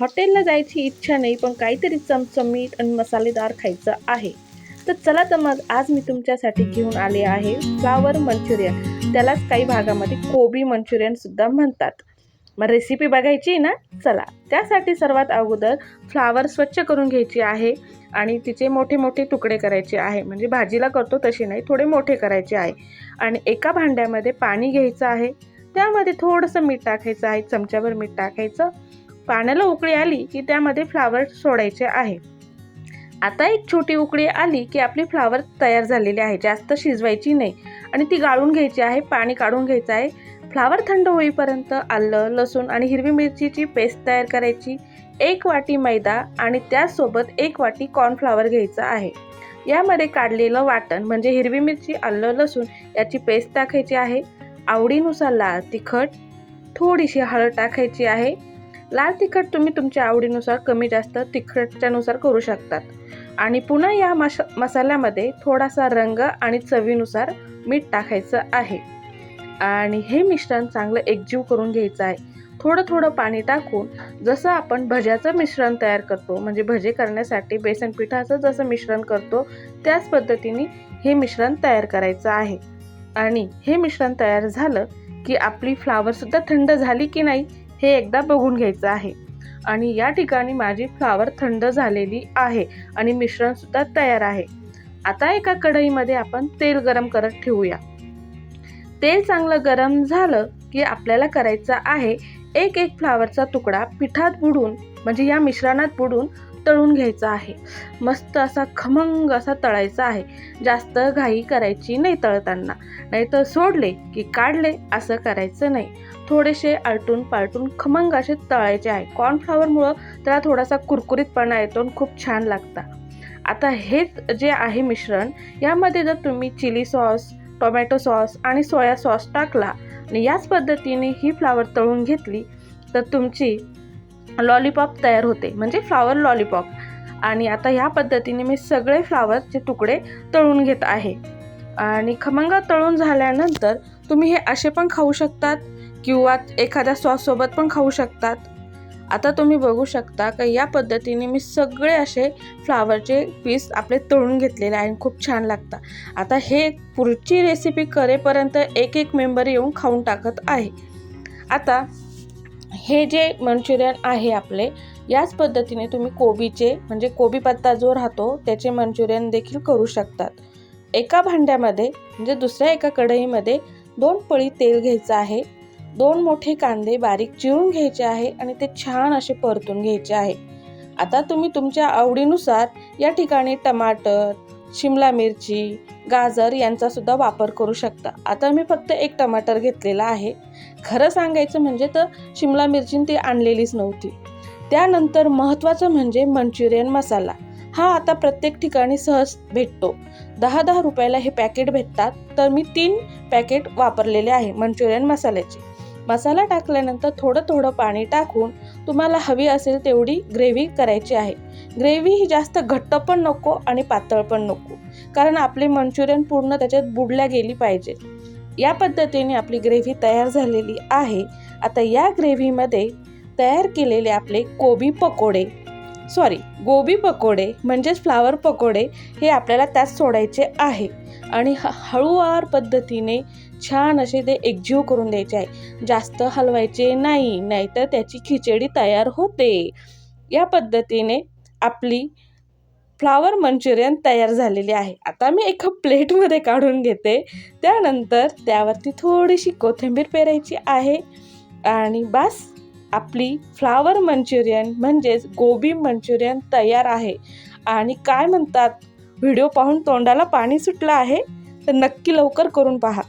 हॉटेलला जायची इच्छा नाही पण काहीतरी चमचमीत आणि मसालेदार खायचं आहे. तर चला तर मग आज मी तुमच्यासाठी घेऊन आले आहे फ्लावर मंचुरियन. त्यालाच काही भागामध्ये कोबी मंचुरियन सुद्धा म्हणतात. मग रेसिपी बघायची ना? चला. त्यासाठी सर्वात अगोदर फ्लावर स्वच्छ करून घ्यायची आहे आणि तिचे मोठे मोठे तुकडे करायचे आहे. म्हणजे भाजीला करतो तसे नाही थोडे मोठे करायचे आहे. आणि एका भांड्यामध्ये पाणी घ्यायचं आहे. त्यामध्ये थोडंसं मीठ टाकायचं आहे. चमच्यावर मीठ टाकायचं. पाण्याला उकळी आली की त्यामध्ये फ्लावर सोडायचे आहे. आता एक छोटी उकळी आली की आपली फ्लावर तयार झालेली आहे. जास्त शिजवायची नाही. आणि ती गाळून घ्यायची आहे पाणी काढून घ्यायचं आहे. फ्लावर थंड होईपर्यंत आलं लसूण आणि हिरवी मिरचीची पेस्ट तयार करायची. एक वाटी मैदा आणि त्याचसोबत एक वाटी कॉर्नफ्लावर घ्यायचं आहे. यामध्ये काढलेलं वाटण म्हणजे हिरवी मिरची आलं लसूण याची पेस्ट टाकायची आहे. आवडीनुसार लाल तिखट थोडीशी हळद टाकायची आहे. लाल तिखट तुम्ही तुमच्या आवडीनुसार कमी जास्त तिखटच्यानुसार करू शकतात. आणि पुन्हा या मश मसाल्यामध्ये थोडासा रंग आणि चवीनुसार मीठ टाकायचं आहे. आणि हे मिश्रण चांगलं एकजीव करून घ्यायचं आहे. थोडं थोडं पाणी टाकून जसं आपण भज्याचं मिश्रण तयार करतो म्हणजे भजे करण्यासाठी बेसन पिठाचं जसं मिश्रण करतो त्याच पद्धतीने हे मिश्रण तयार करायचं आहे. आणि हे मिश्रण तयार झालं की आपली फ्लावरसुद्धा थंड झाली की नाही हे एकदा बघून घ्यायचं आहे. आणि या ठिकाणी माझी फ्लावर थंड झालेली आहे आणि मिश्रणसुद्धा तयार आहे. आता एका कढईमध्ये आपण तेल गरम करत ठेवूया. तेल चांगलं गरम झालं की आपल्याला करायचं आहे एक एक फ्लावरचा तुकडा पिठात बुडून म्हणजे या मिश्रणात बुडून तळून घ्यायचा आहे. मस्त असा खमंग असा तळायचा आहे. जास्त घाई करायची नाही तळताना. नाहीतर सोडले की काढले असं करायचं नाही. थोडेसे आलटून पालटून खमंग असे तळायचे आहे. कॉर्नफ्लॉवरमुळं त्याला थोडासा कुरकुरीतपणा येतो आणि खूप छान लागतं. आता हेच जे आहे मिश्रण यामध्ये जर तुम्ही चिली सॉस टोमॅटो सॉस आणि सोया सॉस टाकला आणि याच पद्धतीने ही फ्लावर तळून घेतली तर तुमची लॉलीपॉप तयार होते म्हणजे फ्लावर लॉलीपॉप. आणि आता ह्या पद्धतीने मी सगळे फ्लावरचे तुकडे तळून घेत आहे. आणि खमंग तळून झाल्यानंतर तुम्ही हे असे पण खाऊ शकतात किंवा एखाद्या सॉससोबत पण खाऊ शकतात. आता तुम्ही बघू शकता का या पद्धतीने मी सगळे असे फ्लावरचे पीस आपले तळून घेतलेले आहे आणि खूप छान लागतात. आता हे पुढची रेसिपी करेपर्यंत एक एक मेंबर येऊन खाऊन टाकत आहे. आता हे जे मंचुरियन आहे आपले याच पद्धतीने तुम्ही कोबीचे म्हणजे कोबी पत्ता जो राहतो त्याचे मंचुरियन देखील करू शकतात. एका भांड्यामध्ये म्हणजे दुसऱ्या एका कढईमध्ये दोन पळी तेल घ्यायचं आहे दोन मोठे कांदे बारीक चिरून घ्यायचे आहे आणि ते छान असे परतून घ्यायचे आहे. आता तुम्ही तुमच्या आवडीनुसार या ठिकाणी टमाटर शिमला मिरची गाजर यांचा सुद्धा वापर करू शकता. आता मी फक्त एक टमाटर घेतलेला आहे. खरं सांगायचं म्हणजे तर शिमला मिरची ती आणलेलीच नव्हती. त्यानंतर महत्त्वाचं म्हणजे मंचुरियन मसाला. हा आता प्रत्येक ठिकाणी सहज भेटतो. दहा दहा रुपयाला हे पॅकेट भेटतात तर मी तीन पॅकेट वापरलेले आहे मंचुरियन मसाल्याचे. मसाला टाकल्यानंतर थोडं थोडं पाणी टाकून तुम्हाला हवी असेल तेवढी ग्रेव्ही करायची आहे. ग्रेव्ही ही जास्त घट्ट पण नको आणि पातळ पण नको कारण आपले मंचुरियन पूर्ण त्याच्यात बुडल्या गेली पाहिजे. या पद्धतीने आपली ग्रेव्ही तयार झालेली आहे. आता या ग्रेव्हीमध्ये तयार केलेले आपले कोबी पकोडे सॉरी गोबी पकोडे म्हणजेच फ्लावर पकोडे हे आपल्याला त्यात सोडायचे आहे. आणि ह हळूवार पद्धतीने छान असे ते एकजीव करून द्यायचे आहे. जास्त हलवायचे नाही नाहीतर त्याची खिचडी तयार होते. या पद्धतीने आपली फ्लावर मंचुरियन तयार झालेली आहे. आता मी एका प्लेटमध्ये काढून घेते. त्यानंतर त्यावरती थोडीशी कोथिंबीर पेरायची आहे. आणि बस आपली फ्लावर मंचुरियन म्हणजेच गोबी मंचुरियन तयार आहे. आणि काय म्हणतात? व्हिडिओ पाहून तोंडाला पाणी सुटलं आहे? तर नक्की लवकर करून पहा.